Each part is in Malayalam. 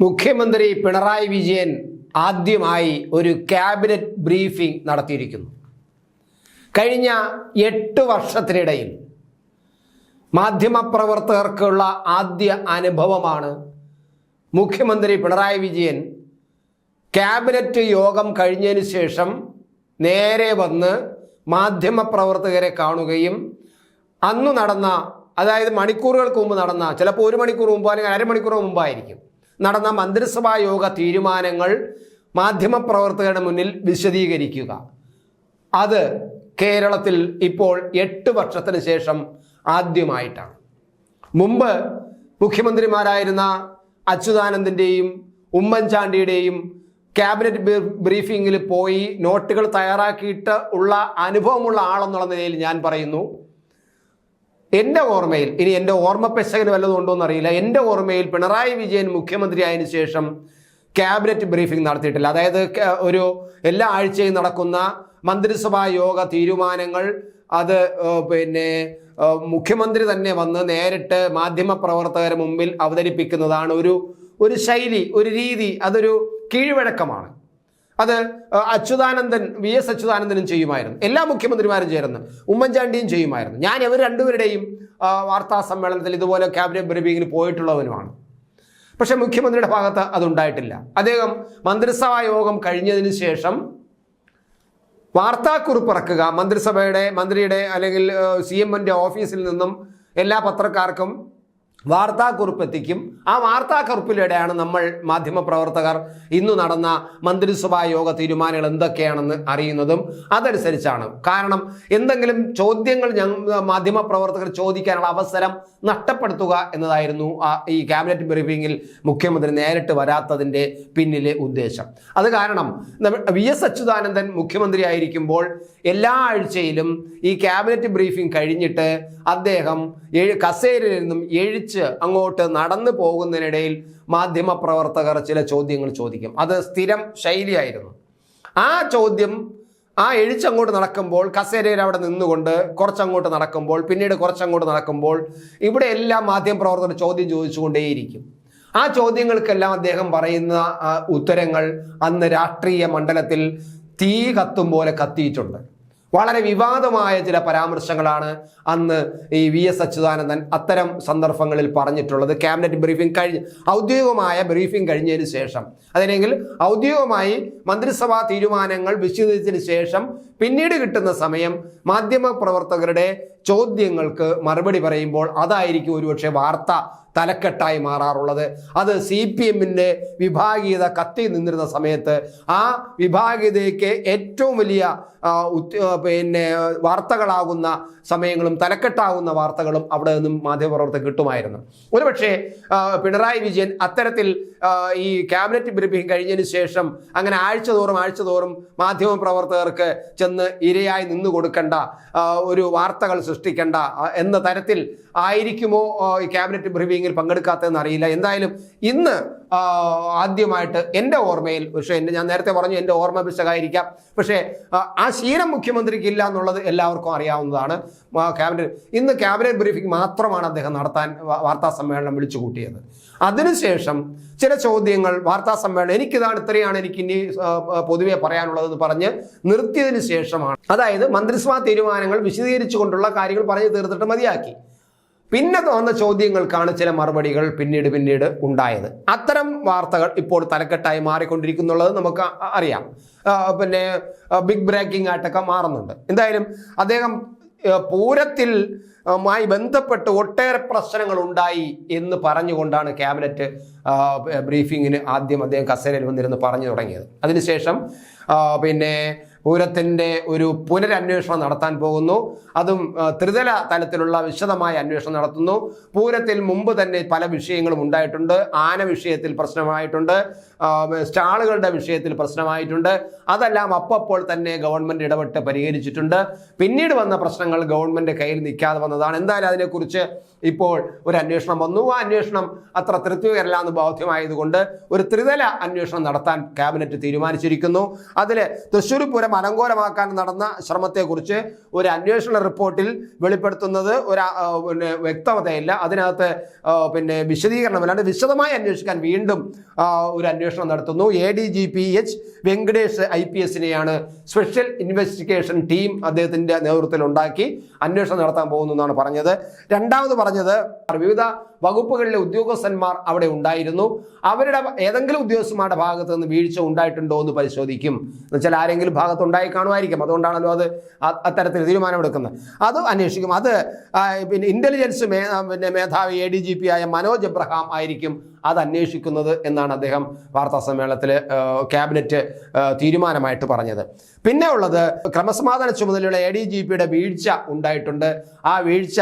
മുഖ്യമന്ത്രി പിണറായി വിജയൻ ആദ്യമായി ഒരു ക്യാബിനറ്റ് ബ്രീഫിംഗ് നടത്തിയിരിക്കുന്നു. കഴിഞ്ഞ എട്ട് വർഷത്തിനിടയിൽ മാധ്യമപ്രവർത്തകർക്കുള്ള ആദ്യ അനുഭവമാണ് മുഖ്യമന്ത്രി പിണറായി വിജയൻ ക്യാബിനറ്റ് യോഗം കഴിഞ്ഞതിന് ശേഷം നേരെ വന്ന് മാധ്യമപ്രവർത്തകരെ കാണുകയും അന്ന് നടന്ന അതായത് മണിക്കൂറുകൾക്ക് മുമ്പ് നടന്ന ചിലപ്പോൾ ഒരു മണിക്കൂർ മുമ്പ് അല്ലെങ്കിൽ അരമണിക്കൂർ മുമ്പായിരിക്കും. നടന്ന മന്ത്രിസഭാ യോഗ തീരുമാനങ്ങൾ മാധ്യമപ്രവർത്തകരുടെ മുന്നിൽ വിശദീകരിക്കുക. അത് കേരളത്തിൽ ഇപ്പോൾ എട്ട് വർഷത്തിന് ശേഷം ആദ്യമായിട്ടാണ്. മുമ്പ് മുഖ്യമന്ത്രിമാരായിരുന്ന അച്യുതാനന്ദന്റെയും ഉമ്മൻചാണ്ടിയുടെയും ക്യാബിനറ്റ് ബ്രീ- ബ്രീഫിങ്ങിൽ പോയി നോട്ടുകൾ തയ്യാറാക്കിയിട്ട് ഉള്ള അനുഭവമുള്ള ആളെന്നുള്ള നിലയിൽ ഞാൻ പറയുന്നു. എന്റെ ഓർമ്മയിൽ ഇനി എന്റെ ഓർമ്മ പെശകന് വല്ലതും ഉണ്ടോ എന്നറിയില്ല. എന്റെ ഓർമ്മയിൽ പിണറായി വിജയൻ മുഖ്യമന്ത്രി ആയതിനു ശേഷം ക്യാബിനറ്റ് ബ്രീഫിംഗ് നടത്തിയിട്ടില്ല. അതായത് ഒരു എല്ലാ ആഴ്ചയും നടക്കുന്ന മന്ത്രിസഭാ യോഗ തീരുമാനങ്ങൾ അത് പിന്നെ മുഖ്യമന്ത്രി തന്നെ വന്ന് നേരിട്ട് മാധ്യമപ്രവർത്തകരെ മുമ്പിൽ അവതരിപ്പിക്കുന്നതാണ് ഒരു ഒരു ശൈലി ഒരു രീതി അതൊരു കീഴ്വഴക്കമാണ്. അത് അച്യുതാനന്ദൻ വി എസ് അച്യുതാനന്ദനും ചെയ്യുമായിരുന്നു. എല്ലാ മുഖ്യമന്ത്രിമാരും ചേർന്ന് ഉമ്മൻചാണ്ടിയും ചെയ്യുമായിരുന്നു. ഞാൻ ഇവർ രണ്ടുപേരുടെയും വാർത്താ സമ്മേളനത്തിൽ ഇതുപോലെ ക്യാബിനറ്റ് ബ്രീഫിങ്ങിന് പോയിട്ടുള്ളവനുമാണ്. പക്ഷെ മുഖ്യമന്ത്രിയുടെ ഭാഗത്ത് അതുണ്ടായിട്ടില്ല. അദ്ദേഹം മന്ത്രിസഭാ യോഗം കഴിഞ്ഞതിന് ശേഷം വാർത്താക്കുറിപ്പ് ഇറക്കുക മന്ത്രിസഭയുടെ മന്ത്രിയുടെ അല്ലെങ്കിൽ സി എമ്മിന്റെ ഓഫീസിൽ നിന്നും എല്ലാ പത്രക്കാർക്കും വാർത്താക്കുറിപ്പ് എത്തിക്കും ആ വാർത്താക്കുറിപ്പിലൂടെയാണ് നമ്മൾ മാധ്യമപ്രവർത്തകർ ഇന്ന് നടന്ന മന്ത്രിസഭാ യോഗ തീരുമാനങ്ങൾ എന്തൊക്കെയാണെന്ന് അറിയുന്നതും അതനുസരിച്ചാണ്. കാരണം എന്തെങ്കിലും ചോദ്യങ്ങൾ ഞങ്ങൾ മാധ്യമപ്രവർത്തകർ ചോദിക്കാനുള്ള അവസരം നഷ്ടപ്പെടുത്തുക എന്നതായിരുന്നു ഈ ക്യാബിനറ്റ് ബ്രീഫിംഗിൽ മുഖ്യമന്ത്രി നേരിട്ട് വരാത്തതിന്റെ പിന്നിലെ ഉദ്ദേശം. അത് കാരണം വി എസ് അച്യുതാനന്ദൻ മുഖ്യമന്ത്രി ആയിരിക്കുമ്പോൾ എല്ലാ ആഴ്ചയിലും ഈ ക്യാബിനറ്റ് ബ്രീഫിംഗ് കഴിഞ്ഞിട്ട് അദ്ദേഹം ഏഴ് കസേരയിൽ നിന്നും എഴിച്ച് അങ്ങോട്ട് നടന്നു പോകുന്നതിനിടയിൽ മാധ്യമപ്രവർത്തകർ ചില ചോദ്യങ്ങൾ ചോദിക്കും. അത് സ്ഥിരം ശൈലിയായിരുന്നു. ആ ചോദ്യം ആ എഴുച്ചങ്ങോട്ട് നടക്കുമ്പോൾ കസേരയിൽ അവിടെ നിന്നുകൊണ്ട് കുറച്ചങ്ങോട്ട് നടക്കുമ്പോൾ പിന്നീട് കുറച്ചങ്ങോട്ട് നടക്കുമ്പോൾ ഇവിടെ എല്ലാം മാധ്യമപ്രവർത്തകർ ചോദ്യം ചോദിച്ചുകൊണ്ടേയിരിക്കും. ആ ചോദ്യങ്ങൾക്കെല്ലാം അദ്ദേഹം പറയുന്ന ഉത്തരങ്ങൾ അന്ന് രാഷ്ട്രീയ മണ്ഡലത്തിൽ തീ കത്തും പോലെ കത്തിയിട്ടുണ്ട്. വളരെ വിവാദമായ ചില പരാമർശങ്ങളാണ് അന്ന് ഈ വി എസ് അച്യുതാനന്ദൻ അത്തരം സന്ദർഭങ്ങളിൽ പറഞ്ഞിട്ടുള്ളത്. ക്യാബിനറ്റ് ബ്രീഫിംഗ് കഴിഞ്ഞ് ഔദ്യോഗികമായ ബ്രീഫിംഗ് കഴിഞ്ഞതിന് ശേഷം. അതല്ലെങ്കിൽ ഔദ്യോഗികമായി മന്ത്രിസഭാ തീരുമാനങ്ങൾ വിശദീകരിച്ചതിന് ശേഷം പിന്നീട് കിട്ടുന്ന സമയം മാധ്യമ പ്രവർത്തകരുടെ ചോദ്യങ്ങൾക്ക് മറുപടി പറയുമ്പോൾ അതായിരിക്കും ഒരുപക്ഷെ വാർത്ത തലക്കെട്ടായി മാറാറുള്ളത്. അത് സി പി എമ്മിന്റെ വിഭാഗീയത കത്തി നിന്നിരുന്ന സമയത്ത് ആ വിഭാഗീയതയ്ക്ക് ഏറ്റവും വലിയ പിന്നെ വാർത്തകളാകുന്ന സമയങ്ങളും തലക്കെട്ടാകുന്ന വാർത്തകളും അവിടെ നിന്നും മാധ്യമപ്രവർത്തകർ കിട്ടുമായിരുന്നു. ഒരുപക്ഷെ പിണറായി വിജയൻ അത്തരത്തിൽ ഈ ക്യാബിനറ്റ് ബ്രീഫിംഗ് കഴിഞ്ഞതിന് ശേഷം അങ്ങനെ ആഴ്ച തോറും ആഴ്ച തോറും മാധ്യമപ്രവർത്തകർക്ക് ചെന്ന് ഇരയായി നിന്നു കൊടുക്കേണ്ട ഒരു വാർത്തകൾ സൃഷ്ടിക്കേണ്ട എന്ന തരത്തിൽ ആയിരിക്കുമോ ഈ ക്യാബിനറ്റ് ബ്രീഫിംഗിൽ പങ്കെടുക്കാത്തതെന്ന് അറിയില്ല. എന്തായാലും ഇന്ന് ആദ്യമായിട്ട് എന്റെ ഓർമ്മയിൽ പക്ഷേ എന്റെ ഞാൻ നേരത്തെ പറഞ്ഞു എന്റെ ഓർമ്മ പിശകായിരിക്കാം പക്ഷേ ആ, ശീലം മുഖ്യമന്ത്രിക്ക് ഇല്ല എന്നുള്ളത് എല്ലാവർക്കും അറിയാവുന്നതാണ്. ക്യാബിനറ്റ് ഇന്ന് ക്യാബിനറ്റ് ബ്രീഫിംഗ് മാത്രമാണ് അദ്ദേഹം നടത്താൻ വാർത്താ സമ്മേളനം വിളിച്ചു കൂട്ടിയത്. അതിനുശേഷം ചില ചോദ്യങ്ങൾ വാർത്താ സമ്മേളനം എനിക്കിതാണ് ഇത്രയാണ് എനിക്ക് ഇനി പൊതുവെ പറയാനുള്ളതെന്ന് പറഞ്ഞ് നിർത്തിയതിന് ശേഷമാണ്. അതായത് മന്ത്രിസഭാ തീരുമാനങ്ങൾ വിശദീകരിച്ചുകൊണ്ടുള്ള കാര്യങ്ങൾ പറഞ്ഞു തീർത്തിട്ട് മതിയാക്കി. പിന്നെ തോന്നുന്ന ചോദ്യങ്ങൾക്കാണ് ചില മറുപടികൾ പിന്നീട് പിന്നീട് ഉണ്ടായത്. അത്തരം വാർത്തകൾ ഇപ്പോൾ തലക്കെട്ടായി മാറിക്കൊണ്ടിരിക്കുന്നുള്ളത് നമുക്ക് അറിയാം. പിന്നെ ബിഗ് ബ്രേക്കിംഗ് ആയിട്ടൊക്കെ മാറുന്നുണ്ട്. എന്തായാലും അദ്ദേഹം പൂരത്തിൽ മായി ബന്ധപ്പെട്ട് ഒട്ടേറെ പ്രശ്നങ്ങൾ ഉണ്ടായി എന്ന് പറഞ്ഞുകൊണ്ടാണ് ക്യാബിനറ്റ് ബ്രീഫിങ്ങിന് ആദ്യം അദ്ദേഹം കസേരയിൽ വന്നിരുന്ന് പറഞ്ഞു തുടങ്ങിയത്. അതിനുശേഷം പിന്നെ പൂരത്തിന്റെ ഒരു പുനരന്വേഷണം നടത്താൻ പോകുന്നു. അതും ത്രിതല തലത്തിലുള്ള വിശദമായ അന്വേഷണം നടത്തുന്നു. പൂരത്തിൽ മുമ്പ് തന്നെ പല വിഷയങ്ങളും ഉണ്ടായിട്ടുണ്ട്. ആന വിഷയത്തിൽ പ്രശ്നമായിട്ടുണ്ട്. സ്റ്റാളുകളുടെ വിഷയത്തിൽ പ്രശ്നമായിട്ടുണ്ട്. അതെല്ലാം അപ്പപ്പോൾ തന്നെ ഗവൺമെന്റ് ഇടപെട്ട് പരിഹരിച്ചിട്ടുണ്ട്. പിന്നീട് വന്ന പ്രശ്നങ്ങൾ ഗവൺമെന്റ് കയ്യിൽ നിൽക്കാതെ വന്നതാണ്. എന്തായാലും അതിനെക്കുറിച്ച് ഇപ്പോൾ ഒരു അന്വേഷണം വന്നു. ആ അന്വേഷണം അത്ര തൃപ്തികരല്ല എന്ന് ബോധ്യമായതുകൊണ്ട് ഒരു ത്രിതല അന്വേഷണം നടത്താൻ ക്യാബിനറ്റ് തീരുമാനിച്ചിരിക്കുന്നു. അതിൽ തൃശ്ശൂർ പൂരം സമരം അലങ്കോലമാക്കാൻ നടന്ന ശ്രമത്തെക്കുറിച്ച് ഒരു അന്വേഷണ റിപ്പോർട്ടിൽ വെളിപ്പെടുത്തുന്നത് ഒരു പിന്നെ വ്യക്തതയില്ല അതിനകത്ത് പിന്നെ വിശദീകരണം അല്ലാണ്ട് വിശദമായി അന്വേഷിക്കാൻ വീണ്ടും ഒരു അന്വേഷണം നടത്തുന്നു. A D G P H Venkatesh I P എസിനെയാണ് special investigation team അദ്ദേഹത്തിന്റെ നേതൃത്വത്തിൽ ഉണ്ടാക്കി അന്വേഷണം നടത്താൻ പോകുന്നു എന്നാണ് പറഞ്ഞത്. രണ്ടാമത് പറഞ്ഞത് വിവിധ വകുപ്പുകളിലെ ഉദ്യോഗസ്ഥന്മാർ അവിടെ ഉണ്ടായിരുന്നു. അവരുടെ ഏതെങ്കിലും ഉദ്യോഗസ്ഥന്മാരുടെ ഭാഗത്ത് നിന്ന് വീഴ്ച ഉണ്ടായിട്ടുണ്ടോ എന്ന് പരിശോധിക്കും. എന്നുവെച്ചാൽ ആരെങ്കിലും ഭാഗത്ത് ഉണ്ടായി കാണുമായിരിക്കും. അതുകൊണ്ടാണല്ലോ അത് അത്തരത്തിൽ തീരുമാനമെടുക്കുന്നത്. അത് അന്വേഷിക്കും. അത് പിന്നെ ഇന്റലിജൻസ് മേ പിന്നെ മേധാവി എ ഡി ജി പി ആയ മനോജ് എബ്രഹാം ആയിരിക്കും അത് അന്വേഷിക്കുന്നത് എന്നാണ് അദ്ദേഹം വാർത്താ സമ്മേളനത്തിൽ ക്യാബിനറ്റ് തീരുമാനമായിട്ട് പറഞ്ഞത്. പിന്നെ ഉള്ളത് ക്രമസമാധാന ചുമതലയുള്ള എ ഡി ജി പിയുടെ വീഴ്ച ഉണ്ടായിട്ടുണ്ട്. ആ വീഴ്ച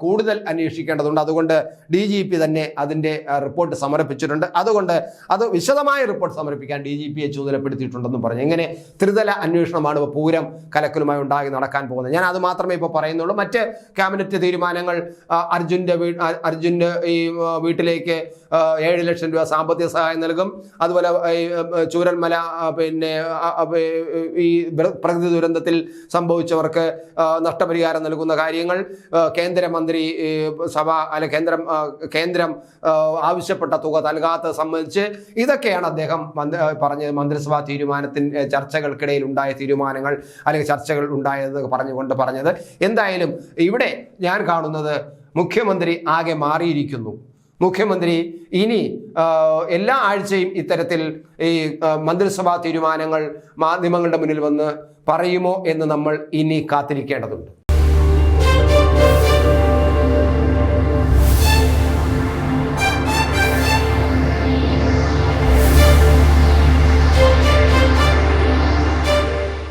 കൂടുതൽ അന്വേഷിക്കേണ്ടതുണ്ട് അതുകൊണ്ട് ഡി ജി പി തന്നെ അതിന്റെ റിപ്പോർട്ട് സമർപ്പിച്ചിട്ടുണ്ട് അതുകൊണ്ട് അത് വിശദമായ റിപ്പോർട്ട് സമർപ്പിക്കാൻ ഡി ജി പിയെ ചുമതലപ്പെടുത്തിയിട്ടുണ്ടെന്നും പറഞ്ഞു എങ്ങനെ ത്രിതല അന്വേഷണമാണ് ഇപ്പോൾ പൂരം കലക്കലുമായി ഉണ്ടാകി നടക്കാൻ പോകുന്നത് ഞാൻ അത് മാത്രമേ ഇപ്പോൾ പറയുന്നുള്ളൂ മറ്റ് ക്യാബിനറ്റ് തീരുമാനങ്ങൾ അർജുന്റെ വീ അർജുന്റെ ഈ വീട്ടിലേക്ക് ഏഴ് ലക്ഷം രൂപ സാമ്പത്തിക സഹായം നൽകും അതുപോലെ ചൂരൽമല പിന്നെ ഈ പ്രകൃതി ദുരന്തത്തിൽ സംഭവിച്ചവർക്ക് നഷ്ടപരിഹാരം നൽകുന്ന കാര്യങ്ങൾ ആ, കേന്ദ്രമന്ത്രി സഭ അല്ലെ കേന്ദ്രം കേന്ദ്രം ആവശ്യപ്പെട്ട തുക നൽകാത്തത് സംബന്ധിച്ച് ഇതൊക്കെയാണ് അദ്ദേഹം പറഞ്ഞത്. മന്ത്രിസഭാ തീരുമാനത്തിന്റെ ചർച്ചകൾക്കിടയിൽ ഉണ്ടായ തീരുമാനങ്ങൾ അല്ലെങ്കിൽ ചർച്ചകൾ ഉണ്ടായത് പറഞ്ഞുകൊണ്ട് പറഞ്ഞത്. എന്തായാലും ഇവിടെ ഞാൻ കാണുന്നത് മുഖ്യമന്ത്രി ആകെ മാറിയിരിക്കുന്നു. മുഖ്യമന്ത്രി ഇനി എല്ലാ ആഴ്ചയും ഇത്തരത്തിൽ ഈ മന്ത്രിസഭാ തീരുമാനങ്ങൾ മാധ്യമങ്ങളുടെ മുന്നിൽ വന്ന് പറയുമോ എന്ന് നമ്മൾ ഇനി കാത്തിരിക്കേണ്ടതുണ്ട്.